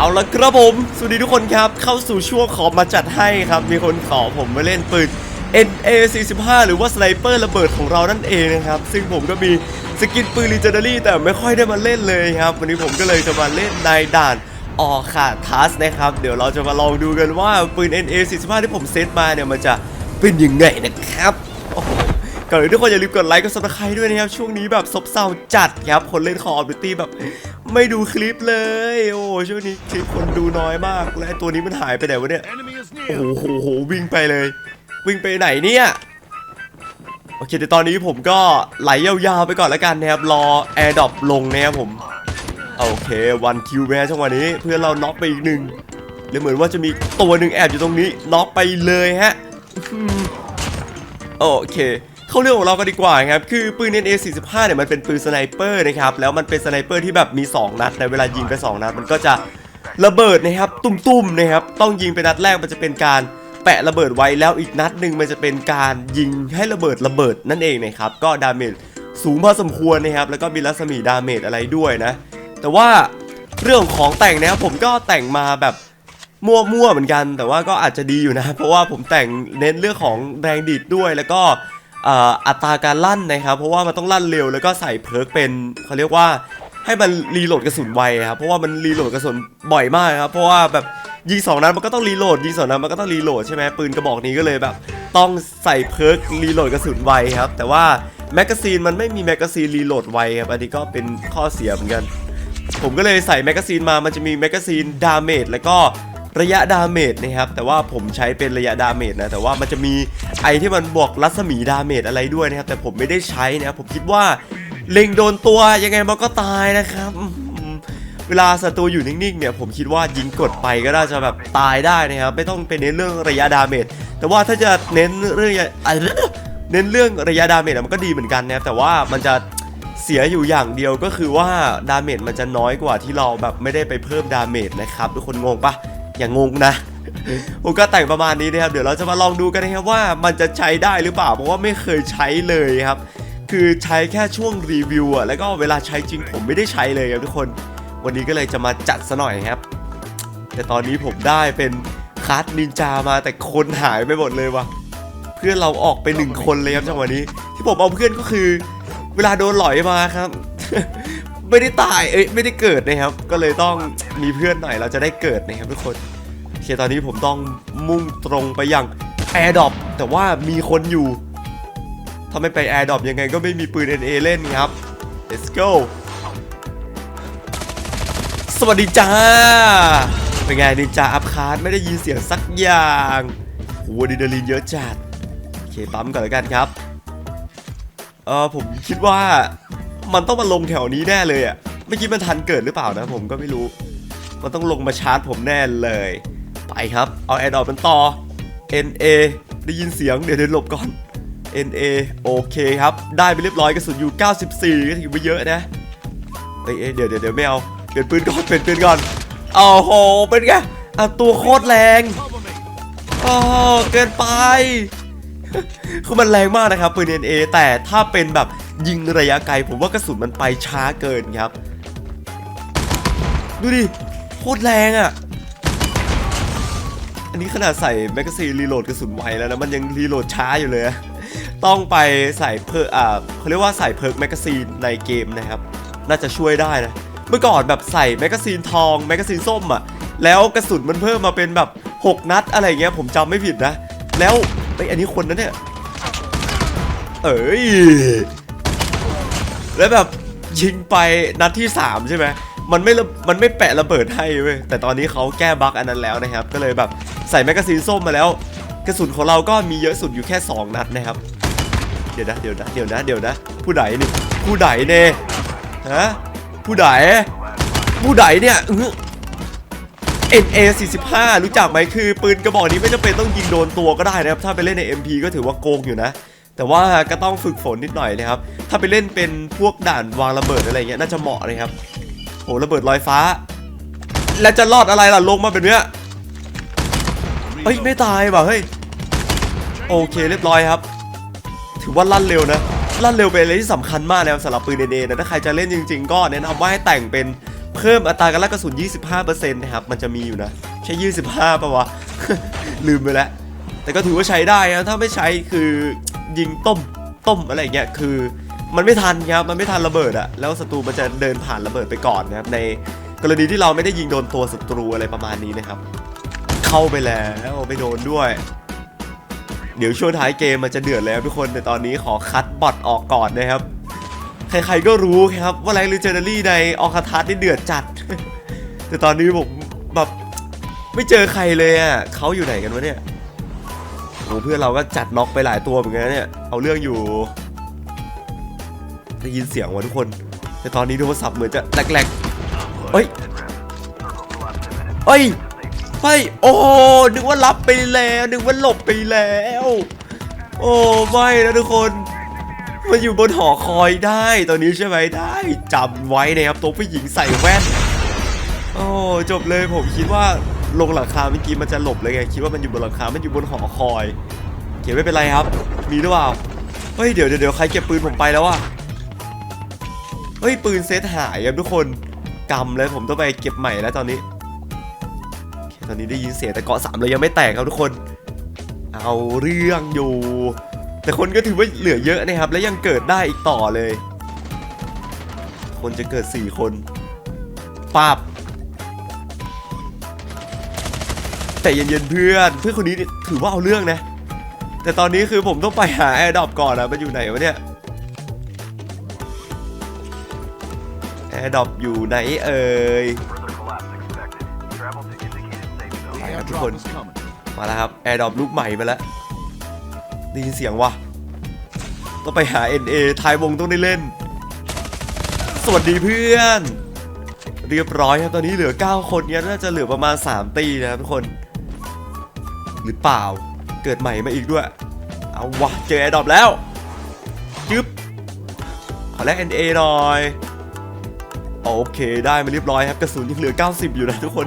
เอาละครับผม สวัสดีทุกคนครับ เข้าสู่ช่วงขอมาจัดให้ครับ มีคนขอผมมาเล่นปืน NA 45 หรือว่าสไนเปอร์ระเบิดของเรานั่นเองนะครับ ซึ่งผมก็มีสกินปืน Legendary แต่ไม่ค่อยได้มาเล่นเลยครับ วันนี้ผมก็เลยจะมาเล่นในด่านออคาทัสนะครับ เดี๋ยวเราจะมาลองดูกันว่าปืน NA 45 ที่ผมเซตมาเนี่ยมันจะเป็นยังไงนะครับ โอ้โห ก่อนอื่นทุกคนอย่าลืมกดไลค์กดซับสไครต์ด้วยนะครับ ช่วงนี้แบบซบเซาจัดครับ คนเล่นคอร์ดตี้แบบ ไม่ดูคลิปเลย โอ้ช่วงนี้คลิปคนดูน้อยมากและตัวนี้มันหายไปไหนวะเนี่ยโอ้โหโหวิ่งไปเลย วิ่งไปไหนเนี่ยโอเคเดี๋ยวตอนนี้ผมก็ไหลยาวๆไปก่อนแล้วกันนะครับรอแอร์ดรอปลงนะครับผมโอเควันคิวแม่จังวะนี้เพื่อนเราน็อกไปอีกหนึ่งแล้วเหมือนว่าจะมีตัวหนึ่งแอบอยู่ตรงนี้น็อกไปเลยฮะโอเค เข้าเรื่องของเรากันดีกว่าครับคือปืน NA45 เนี่ยมันเป็นปืนสไนเปอร์นะครับแล้วมันเป็นสไนเปอร์ที่แบบมี 2 นัดในเวลายิงไป 2 นัดมันก็จะระเบิดนะครับตุ้มๆนะครับต้องยิงไปนัดแรกมันจะเป็นการแปะระเบิดไว้แล้วอีกนัดหนึ่งมันจะเป็นการยิงให้ระเบิดระเบิดนั่นเองนะครับก็ดาเมจสูงพอสมควรนะครับแล้วก็มีรัศมีดาเมจอะไรด้วยนะ แต่ว่าเรื่องของแต่งนะครับผมก็แต่งมาแบบมั่วๆเหมือนกัน แต่ว่าก็อาจจะดีอยู่นะ เพราะว่าผมแต่งเน้นเรื่องของแรงดีดด้วยแล้วก็ อัตราการลั่นนะครับ เพราะว่ามันต้องลั่นเร็วแล้วก็ใส่เพิร์กเป็นเขาเรียกว่าให้มันรีโหลดกระสุนไวครับเพราะว่ามันรีโหลดกระสุนบ่อยมากครับเพราะว่าแบบยิงสองนัดมันก็ต้องรีโหลดยิงสองนัดมันก็ต้องรีโหลดใช่ไหมปืนกระบอกนี้ก็เลยแบบ ต้องใส่เพิร์กรีโหลดกระสุนไวครับ แต่ว่าแมกกาซีนมันไม่มีแมกกาซีนรีโหลดไวครับอันนี้ก็เป็นข้อเสียเหมือนกัน ผมก็เลยใส่แมกกาซีนมามันจะมีแมกกาซีนดาเมจแล้วก็ ระยะดาเมจนะครับ แต่ว่าผมใช้เป็นระยะดาเมจนะ แต่ว่ามันจะมีไอที่มันบวกรัศมีดาเมจอะไรด้วยนะครับ แต่ผมไม่ได้ใช้นะครับ ผมคิดว่าเล็งโดนตัวยังไงมันก็ตายนะครับเวลาศัตรูอยู่นิ่งๆเนี่ยผมคิดว่ายิงกดไปก็น่าจะแบบตายได้นะครับไม่ต้องไปเน้นเรื่องระยะดาเมจแต่ว่าถ้าจะเน้นเรื่องเน้นเรื่องระยะดาเมจมันก็ดีเหมือนกันนะครับแต่ว่ามันจะเสียอยู่อย่างเดียวก็คือว่าดาเมจมันจะน้อยกว่าที่เราแบบไม่ได้ไปเพิ่มดาเมจนะครับทุกคนงงปะ อย่างงงนะผมก็แต่งประมาณนี้นะครับ เดี๋ยวเราจะมาลองดูกันนะครับว่ามันจะใช้ได้หรือเปล่า เพราะว่าไม่เคยใช้เลยครับ คือใช้แค่ช่วงรีวิวอะแล้วก็เวลาใช้จริงผมไม่ได้ใช้เลยครับทุกคน วันนี้ก็เลยจะมาจัดซะหน่อยครับ แต่ตอนนี้ผมได้เป็นคัสนินจามาแต่คนหายไปหมดเลยว่ะ เพื่อนเราออกไปหนึ่งคนเลยครับจังหวะนี้ ที่ผมเอาเพื่อนก็คือ เวลาโดนหลอยมาครับ ไม่ได้ตายเอ้ยไม่ได้เกิดนะครับ ก็เลยต้องมีเพื่อนหน่อยเราจะได้เกิดนะครับทุกคนโอเคตอนนี้ผมต้องมุ่งตรงไปยังแอร์ดอปแต่ว่ามีคนอยู่ถ้าไม่ไปแอร์ดอปยังไงก็ไม่มีปืน NA เล่นครับ let's go สวัสดีจ้า เป็นไงนินจาอัพคาร์ดไม่ได้ยินเสียงสักอย่างโหดินาลีนเยอะจัด โอเคปั๊มก่อนแล้วกันครับ เออผมคิดว่า มันต้องมาลงแถวนี้แน่เลยอะ่ะไม่คิดมันทันเกิดหรือเปล่านะผมก็ไม่รู้ มันต้องลงมาชาร์จผมแน่เลย ไปครับ เอาแอร์ดอปมันต่อ NA ได้ยินเสียงเดี๋ยวเดี๋ยวหลบก่อน NA โอเคครับ ได้ไปเรียบร้อยกระสุนอยู่ 94 ก็ถือว่าเยอะนะเอ้ยเอเดี๋ยวเดี๋ยวเดี๋ยวไม่เอาเปลี่ยนปืนก่อนเปลี่ยนปืนก่อนโอ้โหเป็นไงอะตัวโคตรแรง Cover me. โอ้เกินไป คือมันแรงมากนะครับปืน NA แต่ถ้าเป็นแบบยิงระยะไกล ผมว่ากระสุนมันไปช้าเกินครับ ดูดิโคตรแรงอะ่ะ อันนี้ขนาดใส่แมกกาซีนรีโหลดกระสุนไวแล้วนะมันยังรีโหลดช้าอยู่เลยต้องไปใส่เพิร์อ่าเขาเรียกว่าใส่เพิร์กแมกกาซีนในเกมนะครับ น่าจะช่วยได้นะ เมื่อก่อนแบบใส่แมกกาซีนทองแมกกาซีนส้มอะ่ะแล้วกระสุนมันเพิ่มมาเป็นแบบ 6 นัดอะไรเงี้ยผมจำไม่ผิดนะ แล้ว ไอยอันนี้คนนั้นเนี่ยเอ้ยแล้วแบบยิงไปนัดที่ 3 ใช่ไหมมันไม่ระมันไม่แปะระเบิดให้เว้ยแต่ตอนนี้เขาแก้บั๊กอันนั้นแล้วนะครับ ก็เลยแบบใส่แมกกาซีนส้มมาแล้ว กระสุนของเราก็มีเยอะสุดอยู่แค่ 2 นัดนะครับ เดี๋ยวนะเดี๋ยวนะเดี๋ยวนะเดี๋ยวนะ ผู้ใดนี่ผู้ใดเน่ฮะผู้ใดผู้ใดเนี่ย อื้อ NA 45 รู้จักไหมคือปืนกระบอกนี้ไม่จำเป็นต้องยิงโดนตัวก็ได้นะครับ ถ้าไปเล่นใน MP ก็ถือว่าโกงอยู่นะ แต่ว่าก็ต้องฝึกฝนนิดหน่อยนะครับ ถ้าไปเล่นเป็นพวกด่านวางระเบิดอะไรเงี้ยน่าจะเหมาะเลยครับโหระเบิดลอยฟ้า แล้วจะรอดอะไรล่ะลงมาแบบเนี้ยเฮ้ยไม่ตายว่ะเฮ้ยโอเคเรียบร้อยครับ ถือว่าลั่นเร็วนะลั่นเร็วเป็นอะไรที่สำคัญมากนะสำหรับปืนเดนะถ้าใครจะเล่นจริง ๆ ก็แนะนำว่าให้แต่งเป็น เพิ่มอัตราการลั่นกระสุน 25%นะครับ มันจะมีอยู่นะ ใช่ 25ป่ะวะ ลืมไปแล้ว แต่ก็ถือว่าใช้ได้นะ ถ้าไม่ใช้คือยิงต้ม ต้มอะไรอย่างเงี้ย คือมันไม่ทันครับ มันไม่ทันระเบิดอะแล้วศัตรูมันจะเดินผ่านระเบิดไปก่อนนะครับ ในกรณีที่เราไม่ได้ยิงโดนตัวศัตรูอะไรประมาณนี้นะครับ เข้าไปแล้วไม่โดนด้วย เดี๋ยวช่วงท้ายเกมมันจะเดือดแล้วทุกคน แต่ตอนนี้ขอคัดบอทออกก่อนนะครับ ใครๆก็รู้ครับว่าแรงลิเจนดารี่ในออคาทัสนี่เดือดจัด แต่ตอนนี้ผมแบบไม่เจอใครเลยอะเขาอยู่ไหนกันวะเนี่ยโอ้เพื่อนเราก็จัดน็อกไปหลายตัวเหมือนกันเนี่ยเอาเรื่องอยู่ได้ยินเสียงวะทุกคน แต่ตอนนี้โทรศัพท์เหมือนจะแหลกๆเฮ้ยเฮ้ยเฮ้ยโอ้นึกว่ารับไปแล้ว นึกว่าหลบไปแล้ว โอ้ไม่นะทุกคน มันอยู่บนหอคอยได้ตอนนี้ใช่ไหมได้จำไว้นะครับตัวผู้หญิงใส่แว่น โอ้จบเลยผมคิดว่าลงหลังคาเมื่อกี้มันจะหลบเลยไงคิดว่ามันอยู่บนหลังคา มันอยู่บนหอคอยเขียนไม่เป็นไรครับ มีหรือเปล่าเฮ้ยเดี๋ยวเดี๋ยวใครเก็บปืนผมไปแล้วอะเฮ้ยปืนเซตหายครับทุกคนกำเลยผมต้องไปเก็บใหม่แล้วตอนนี้ตอนนี้ได้ยินเสียงแต่เกาะสามเรายังไม่แตกครับทุกคน เอาเรื่องอยู่ แต่คนก็ถือว่าเหลือเยอะนะครับ และยังเกิดได้อีกต่อเลย คนจะเกิด 4 คนปับแต่เย็นๆเพื่อนเพื่อนคนนี้ถือว่าเอาเรื่องนะ แต่ตอนนี้คือผมต้องไปหาแอร์ดอปก่อนนะมันอยู่ไหนวะเนี่ยแอร์ดอปอยู่ไหนเอ่ย The I have to airdrop put- is coming. มาแล้วครับแอร์ดอปลูกใหม่มาแล้ว ได้ยินเสียงวะต้องไปหา NA ทายวงต้องได้เล่น สวัสดีเพื่อน เรียบร้อยครับตอนนี้เหลือ 9 คนเนี้ยน่าจะเหลือประมาณ 3 ตีนะครับทุกคน หรือเปล่าเกิดใหม่มาอีกด้วย เอาวะเจอแอร์ดอปแล้วจึ๊บขอแลก NA หน่อยโอเคได้มาเรียบร้อยครับกระสุนยังเหลือ 90 อยู่นะทุกคน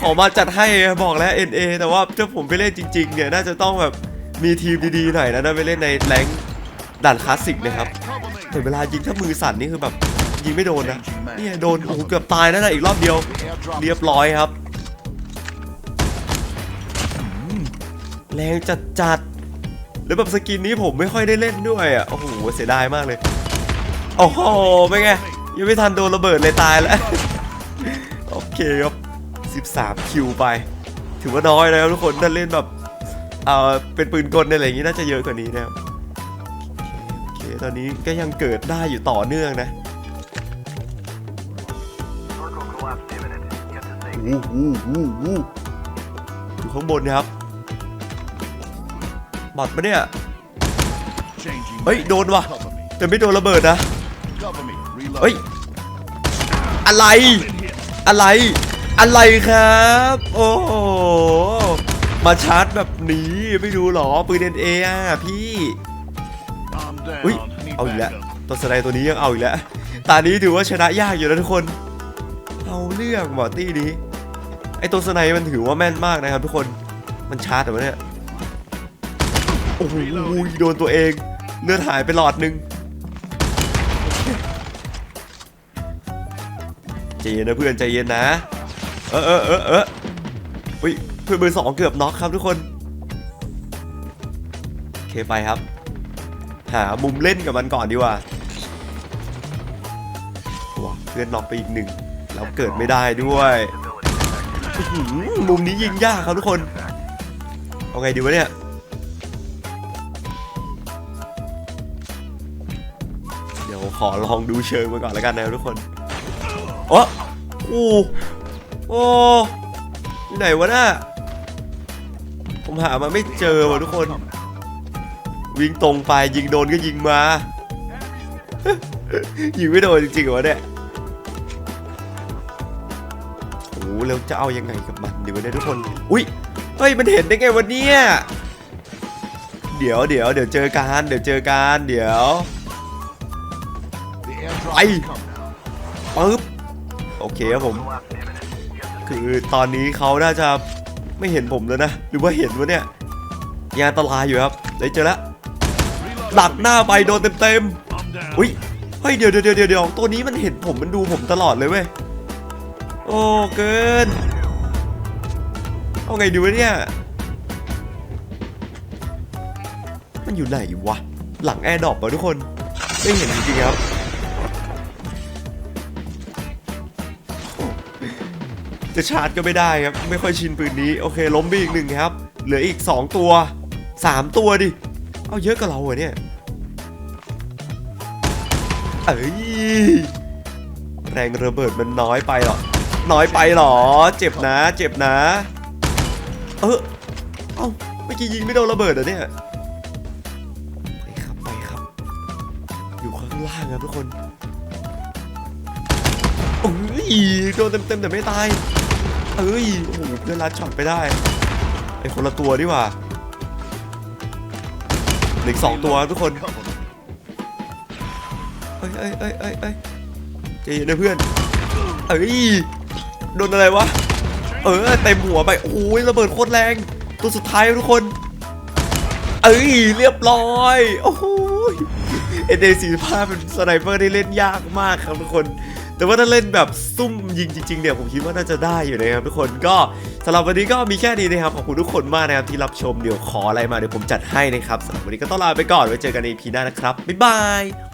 ขอมาจัดให้บอกแล้ว NA แต่ว่าถ้าผมไปเล่นจริงๆเนี่ยน่าจะต้องแบบ มีทีมดีๆหน่อยนะนะไปเล่นในแรงด่านคลาสสิกนะครับแต่เวลายิงถ้ามือสั่นนี่คือแบบยิงไม่โดนนะนี่โดนโอ้โหเกือบตายนั่นนะอีกรอบเดียวเรียบร้อยครับ แรงจัดจัดๆแล้วแบบสกินนี้ผมไม่ค่อยได้เล่นด้วยอะโอ้โหเสียดายมากเลยโอ้โหเป็นไงยังไม่ทันโดนระเบิดเลยตายแล้วโอเคครับ 13 คิวไป ถือว่าน้อยนะครับทุกคนถ้าเล่นแบบ เอ่อเป็นปืนกลอะไรอย่างนี้น่าจะเยอะกว่านี้นะครับโอเคตอนนี้ก็ยังเกิดได้อยู่ต่อเนื่องนะวู้วู้วู้วู้อยู่ข้างบนนะครับบอดปะเนี่ยเฮ้ยโดนว่ะแต่ไม่โดนระเบิดนะเฮ้ยอะไร อะไร อะไรครับ โอ้ มาชาร์จแบบนี้ไม่รู้หรอปืนเอ็นเอะพี่ Calm down. อุ้ย Need เอาอีกแล้ว backup. ตัวสไนด์ตัวนี้ยังเอาอีกแล้วตานี้ถือว่าชนะยากอยู่นะทุกคนเอาเรื่องบอตี้นี้ไอตัวสไนด์มันถือว่าแม่นมากนะครับทุกคนมันชาร์จแต่ว่าเนี่ยโอ้โหโดนตัวเองเลือดหายไปหลอดหนึงใจเย็นนะเพื่อนใจเย็นนะ เออเออเออเอออุ้ย เพื่อนเบอร์สองเกือบน็อกครับทุกคนโอเคไปครับ หามุมเล่นกับมันก่อนดีกว่าว้าเพื่อนน็อกไปอีกหนึ่งแล้วเกิดไม่ได้ด้วยหือมุมนี้ยิงยากครับทุกคน เอาไงดีวะเนี่ยเดี๋ยวขอลองดูเชิงมาก่อนแล้วกันนะทุกคนโอ้โอ้โอ้ไหนวะน่ะ ผมหามาไม่เจอว่ะทุกคน วิ่งตรงไปยิงโดนก็ยิงมา ยิงไม่โดนจริงๆเหรอวะเนี่ยโอ้แล้วจะเอายังไงกับมันดีวะเนี่ยทุกคน อุ้ยเฮ้ยมันเห็นได้ไงวันนี้เดี๋ยวเดี๋ยวเดี๋ยวเจอกันเดี๋ยวเจอกันเดี๋ยว The airdrop Ay. is coming. ปึ๊บโอเคครับผม คือตอนนี้เขาน่าจะ ไม่เห็นผมแล้วนะ หรือว่าเห็นวะเนี่ยยังอันตรายอยู่ครับได้เจอแล้วดักหน้าไปโดนเต็มเต็ม I'm down. ๆอุ้ยเฮ้ยเดี๋ยวเดี๋ยวเดี๋ยวเดี๋ยวตัวนี้มันเห็นผมมันดูผมตลอดเลยเว้ยโอ้เกินเอาไงดีวะเนี่ยมันอยู่ไหนวะหลังแอร์ดรอปอะทุกคน ไม่เห็นจริงๆครับ จะชาร์จก็ไม่ได้ครับ ไม่ค่อยชินปืนนี้ โอเค ล้มไปอีกหนึ่งครับ เหลืออีก 2 ตัว 3 ตัวดิ เอาเยอะกับเราเหรอเนี่ย เอ้ย แรงระเบิดมันน้อยไปหรอ น้อยไปหรอ เจ็บนะ เจ็บนะ เออเอ้าเมื่อกี้ยิงไม่โดนระเบิดเหรอเนี่ย ไปครับ ไปครับ อยู่ข้างล่างครับทุกคนโอ้ยโดนเต็มๆแต่ไม่ตาย เอ้ยโอ้โหเพื่อนลัดช็อตไปได้ไอคนละตัวดีกว่าเหลืออีกสองตัวทุกคนเอ้ยเอ้ยเอ้ยเอ้ยเอ้ยใจเย็นนะเพื่อนเอ้ยโดนอะไรวะเออเต็มหัวไปโอ้ยระเบิดโคตรแรง ตัวสุดท้ายทุกคน เอ้ยเรียบร้อยโอ้โหเอเดสี่าเป็นสไนเปอร์ที่เล่นยากมากครับทุกคน แต่ว่าถ้าเล่นแบบซุ่มยิงจริงๆเนี่ยผมคิดว่าน่าจะได้อยู่นะครับทุกคนก็สำหรับวันนี้ก็มีแค่นี้นะครับขอบคุณทุกคนมากนะครับที่รับชมเดี๋ยวขออะไรมาเดี๋ยวผมจัดให้นะครับสำหรับวันนี้ก็ต้องลาไปก่อนไว้เจอกันในพีหน้านะครับบ๊ายบาย